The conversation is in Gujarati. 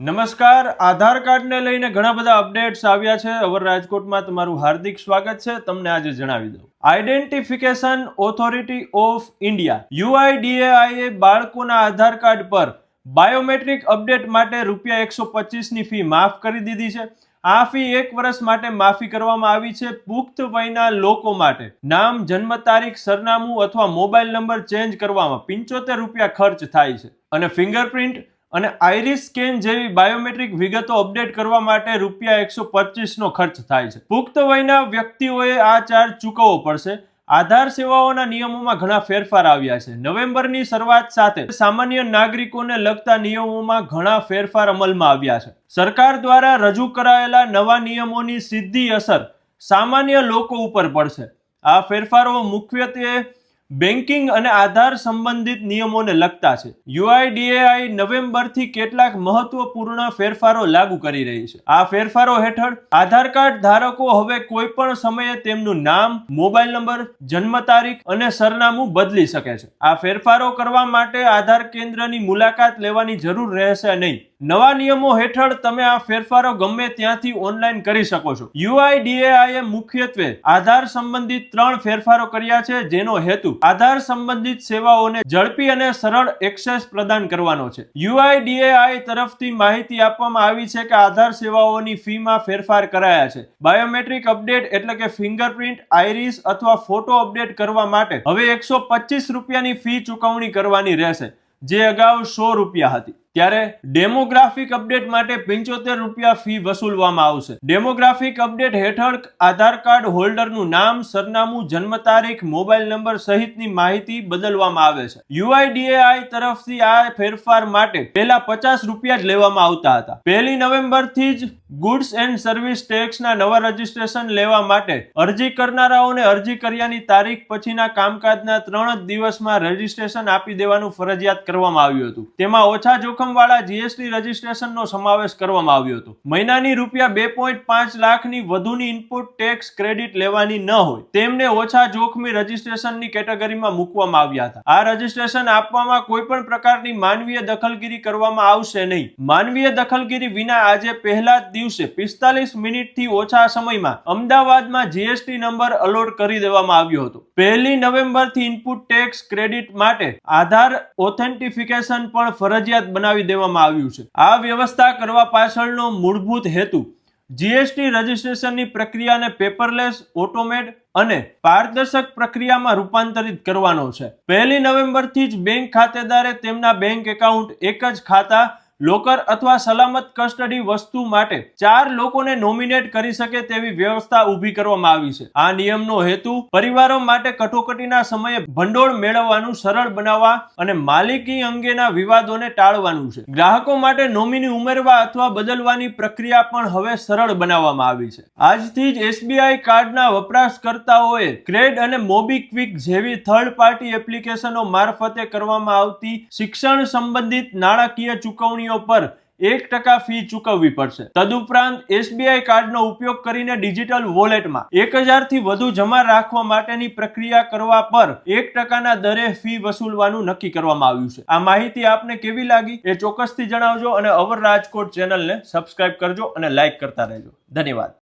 નમસ્કાર. આધાર કાર્ડને લઈને ઘણા બધા અપડેટ્સ આવ્યા છે. અવર રાજકોટમાં તમારું હાર્દિક સ્વાગત છે. તમને આજે જણાવી દઉં. Identification authority of India UIDAI એ બાળકોના આધાર કાર્ડ પર બાયોમેટ્રિક અપડેટ માટે રૂપિયા એકસો પચીસની ફી માફ કરી દીધી છે. આ ફી એક વર્ષ માટે માફી કરવામાં આવી છે. પુખ્ત વયના લોકો માટે નામ, જન્મ તારીખ, સરનામું અથવા મોબાઈલ નંબર ચેન્જ કરવામાં પિંચોતેર રૂપિયા ખર્ચ થાય છે. અને ફિંગરપ્રિન્ટ અને આઈરિસ સ્કેન જેવી બાયોમેટ્રિક વિગતો અપડેટ કરવા માટે રૂપિયા એકસો પચીસનો ખર્ચ થાય છે. પુખ્ત વયના વ્યક્તિઓએ આ ચાર્જ ચૂકવવો પડશે. આધાર સેવાઓના નિયમોમાં ઘણા ફેરફાર આવ્યા છે. નવેમ્બરની શરૂઆત સાથે સામાન્ય નાગરિકોને લગતા નિયમોમાં ઘણા ફેરફાર અમલમાં આવ્યા છે. સરકાર દ્વારા રજૂ કરાયેલા નવા નિયમોની સીધી અસર સામાન્ય લોકો ઉપર પડશે. આ ફેરફારો મુખ્યત્વે બેન્કિંગ અને આધાર સંબંધિત નિયમોને લગતા છે. યુઆઈડીએઆઈ નવેમ્બરથી કેટલાક મહત્વપૂર્ણ ફેરફારો લાગુ કરી રહી છે. આ ફેરફારો હેઠળ આધાર કાર્ડ ધારકો હવે કોઈ પણ સમયે તેમનું નામ, મોબાઈલ નંબર, જન્મ તારીખ અને સરનામું બદલી શકે છે. આ ફેરફારો કરવા માટે આધાર કેન્દ્રની મુલાકાત લેવાની જરૂર રહેશે નહીં. નવા નિયમો હેઠળ તમે આ ફેરફારો ગમે ત્યાંથી ઓનલાઈન કરી શકો છો. યુઆઈડીએઆઈએ મુખ્યત્વે આધાર સંબંધિત ત્રણ ફેરફારો કર્યા છે, જેનો હેતુ આધાર સંબંધિત સેવાઓને ઝડપી અને સરળ એક્સેસ પ્રદાન કરવાનો છે. યુઆઈડીએઆઈ તરફથી માહિતી આપવામાં આવી છે કે આધાર સેવાઓની ફીમાં ફેરફાર કરાયા છે. બાયોમેટ્રિક અપડેટ એટલે કે ફિંગરપ્રિન્ટ આઈરિસ અથવા ફોટો અપડેટ કરવા માટે હવે એકસો રૂપિયાની ફી ચૂકવણી કરવાની રહેશે, જે અગાઉ સો રૂપિયા હતી. ત્યારે ડેમોગ્રાફિક અપડેટ માટે પંચોતેર રૂપિયા ફી વસૂલવામાં આવશે. ડેમોગ્રાફિક અપડેટ હેઠળ આધાર કાર્ડ હોલ્ડરનું નામ, સરનામું, જન્મ તારીખ, મોબાઈલ નંબર સહિતની માહિતી બદલવામાં આવે છે. યુઆઈડીએઆઈ તરફથી આ ફેરફાર માટે પહેલા પચાસ રૂપિયા જ લેવામાં આવતા હતા. પહેલી નવેમ્બરથી જ ગુડ્સ એન્ડ સર્વિસ ટેક્સના નવા રજીસ્ટ્રેશન લેવા માટે અરજી કરનારાઓને અરજી કર્યાની તારીખ પછીના કામકાજના ત્રણ જ દિવસમાં રજીસ્ટ્રેશન આપી દેવાનું ફરજિયાત કરવામાં આવ્યું હતું. તેમાં ઓછા જોખમવાળા જીએસટી રજીસ્ટ્રેશનનો સમાવેશ કરવામાં આવ્યો હતો. મહિનાની રૂપિયા બે પોઈન્ટ પાંચ લાખની વધુની ઇનપુટ ટેક્સ ક્રેડિટ લેવાની ન હોય, તેમને ઓછા જોખમી રજીસ્ટ્રેશનની કેટેગરીમાં મૂકવામાં આવ્યા હતા. આ રજીસ્ટ્રેશન આપવામાં કોઈ પણ પ્રકારની માનવીય દખલગીરી કરવામાં આવશે નહીં. માનવીય દખલગીરી વિના આજે પહેલા જ દિવસે પિસ્તાલીસ મિનિટથી ઓછા સમયમાં અમદાવાદમાં જીએસટી નંબર અલોટ કરી દેવામાં આવ્યો હતો. પહેલી નવેમ્બરથી ઇનપુટ ટેક્સ ક્રેડિટ માટે આધાર ઓથેન્ટિફિકેશન પણ ફરજિયાત બનાવી દેવામાં આવ્યું છે. આ વ્યવસ્થા કરવા પાછળનો મૂળભૂત હેતુ જીએસટી રજિસ્ટ્રેશનની પ્રક્રિયાને પેપરલેસ, ઓટોમેટ અને પારદર્શક પ્રક્રિયામાં રૂપાંતરિત કરવાનો છે. પહેલી નવેમ્બરથી જ બેંક ખાતેદારે તેમના બેંક એકાઉન્ટ એક જ ખાતા લોકર અથવા સલામત કસ્ટડી વસ્તુ માટે ચાર લોકોને નોમિનેટ કરી શકે તેવી વ્યવસ્થા ઊભી કરવામાં આવી છે. આ નિયમનો હેતુ પરિવારો માટે કટોકટીના સમયે ભંડોળ મેળવવાનું, સરળ બનાવવા અને માલિકી અંગેના વિવાદોને ટાળવાનું છે. ગ્રાહકો માટે નોમિની ઉમેરવા અથવા બદલવાની પ્રક્રિયા પણ હવે સરળ બનાવવામાં આવી છે. આજથી જ એસબીઆઈ કાર્ડના વપરાશકર્તાઓએ ક્રેડ અને મોબીક્વિક જેવી થર્ડ પાર્ટી એપ્લિકેશનો મારફતે કરવામાં આવતી શિક્ષણ સંબંધિત નાણાકીય ચૂકવણીઓ પર એક ટકા ફી ચૂકવવી પડશે. તદુપરાંત એસબીઆઈ કાર્ડનો ઉપયોગ કરીને ડિજિટલ વોલેટમાં એક હજારથી વધુ જમા રાખવા માટેની પ્રક્રિયા કરવા પર એક ટકાના દરે ફી વસૂલવાનું નક્કી કરવામાં આવ્યું છે. આ માહિતી આપને કેવી લાગી એ ચોક્કસથી જણાવજો અને અવર રાજકોટ ચેનલને સબસ્ક્રાઇબ કરજો અને લાઇક કરતા રહેજો. ધન્યવાદ.